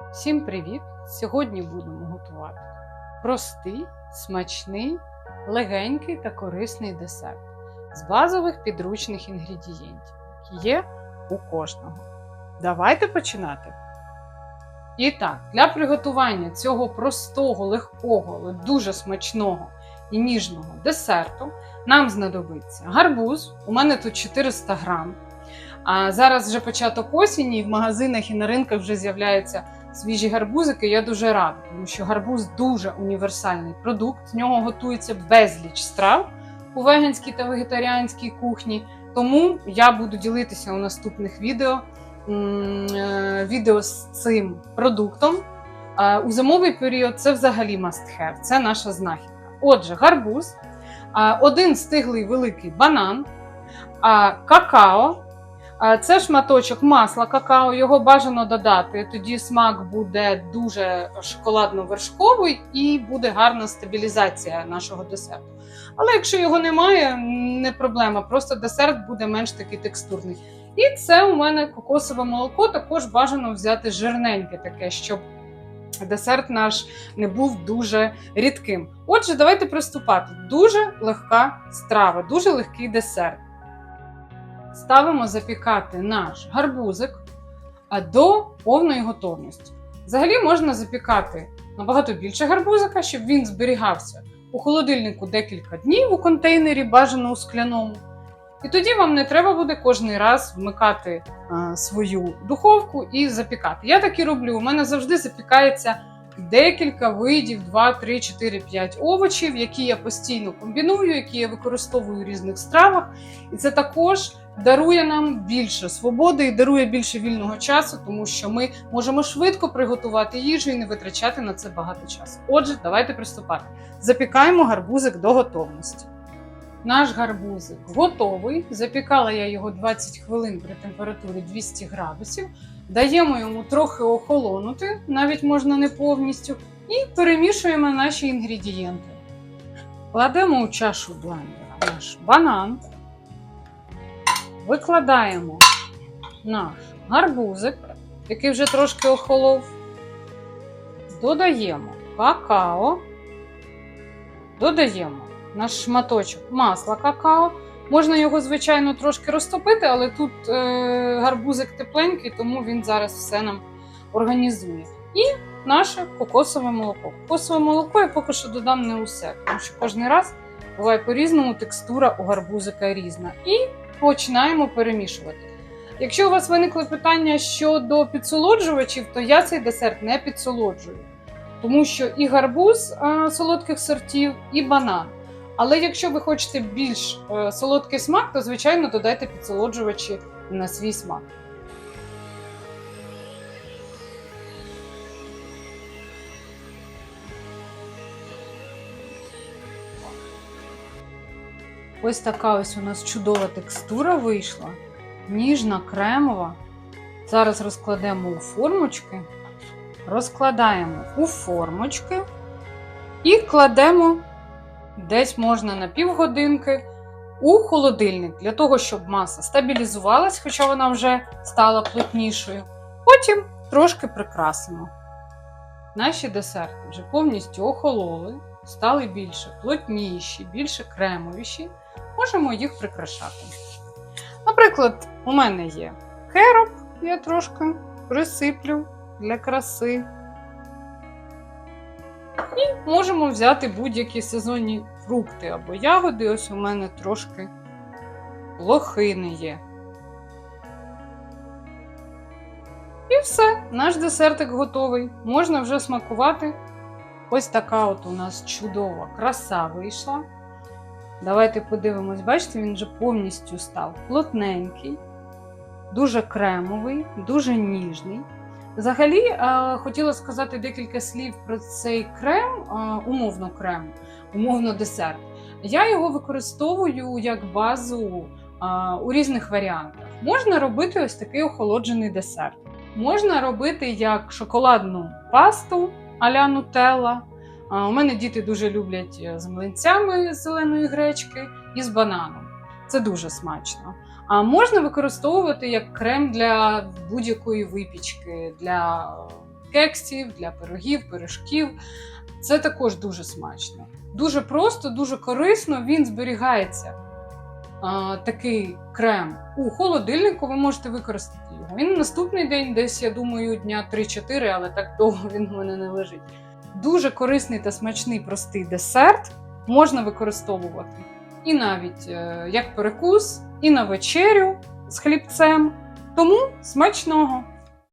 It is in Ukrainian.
Всім привіт! Сьогодні будемо готувати простий, смачний, легенький та корисний десерт з базових підручних інгредієнтів, які є у кожного. Давайте починати. І так, для приготування цього простого, легкого, але дуже смачного і ніжного десерту нам знадобиться гарбуз. У мене тут 400 грам. А зараз вже початок осені, і в магазинах і на ринках вже з'являються свіжі гарбузики. Я дуже рада, тому що гарбуз дуже універсальний продукт. З нього готується безліч страв у веганській та вегетаріанській кухні. Тому я буду ділитися у наступних відео е, відео з цим продуктом. У зимовий період це взагалі must have, це наша знахідка. Отже, гарбуз, один стиглий великий банан, какао. Це шматочок масла какао, його бажано додати. Тоді смак буде дуже шоколадно-вершковий і буде гарна стабілізація нашого десерту. Але якщо його немає, не проблема, просто десерт буде менш такий текстурний. І це у мене кокосове молоко, також бажано взяти жирненьке таке, щоб десерт наш не був дуже рідким. Отже, давайте приступати. Дуже легка страва, дуже легкий десерт. Ставимо запікати наш гарбузик до повної готовності. Взагалі можна запікати набагато більше гарбузика, щоб він зберігався у холодильнику декілька днів у контейнері, бажано у скляному. І тоді вам не треба буде кожний раз вмикати свою духовку і запікати. Я так і роблю. У мене завжди запікається декілька видів, 2, 3, 4, 5 овочів, які я постійно комбіную, які я використовую в різних стравах. І це також дарує нам більше свободи і дарує більше вільного часу, тому що ми можемо швидко приготувати їжу і не витрачати на це багато часу. Отже, давайте приступати. Запікаємо гарбузик до готовності. Наш гарбузик готовий. Запікала я його 20 хвилин при температурі 200 градусів. Даємо йому трохи охолонути, навіть можна не повністю, і перемішуємо наші інгредієнти. Кладемо у чашу блендера наш банан, викладаємо наш гарбузик, який вже трошки охолов, додаємо какао, додаємо наш шматочок масла какао. Можна його, звичайно, трошки розтопити, але тут е, гарбузик тепленький, тому він зараз все нам організує. І наше кокосове молоко. Кокосове молоко я поки що додам не усе, тому що кожен раз буває по-різному текстура у гарбузика різна. І починаємо перемішувати. Якщо у вас виникли питання щодо підсолоджувачів, то я цей десерт не підсолоджую, тому що і гарбуз е, солодких сортів, і банан. Але якщо ви хочете більш е, солодкий смак, то звичайно додайте підсолоджувачі на свій смак. Ось така ось у нас чудова текстура вийшла, ніжна, кремова. Зараз розкладемо у формочки, розкладаємо у формочки і кладемо десь можна на півгодинки у холодильник для того, щоб маса стабілізувалась, хоча вона вже стала плотнішою. Потім трошки прикрасимо. Наші десерти вже повністю охололи, стали більше плотніші, більше кремовіші. Можемо їх прикрашати. Наприклад, у мене є кероп, я трошки присиплю для краси. І можемо взяти будь-які сезонні фрукти або ягоди. Ось у мене трошки лохини є. І все, наш десертик готовий. Можна вже смакувати. Ось така от у нас чудова краса вийшла. Давайте подивимось, бачите, він вже повністю став плотненький, дуже кремовий, дуже ніжний. Взагалі, е, хотіла сказати декілька слів про цей крем, е, умовно крем, умовно десерт. Я його використовую як базу е, у різних варіантах. Можна робити ось такий охолоджений десерт. Можна робити як шоколадну пасту а-ля нутелла. У мене діти дуже люблять з млинцями з зеленої гречки і з бананом. Це дуже смачно. А можна використовувати як крем для будь-якої випічки, для кексів, для пирогів, пиріжків. Це також дуже смачно. Дуже просто, дуже корисно, він зберігається. А, такий крем у холодильнику, ви можете використати його. Він наступний день, десь, я думаю, дня 3-4, але так довго він в мене не лежить. Дуже корисний та смачний простий десерт можна використовувати і навіть е, як перекус, і на вечерю з хлібцем. Тому смачного!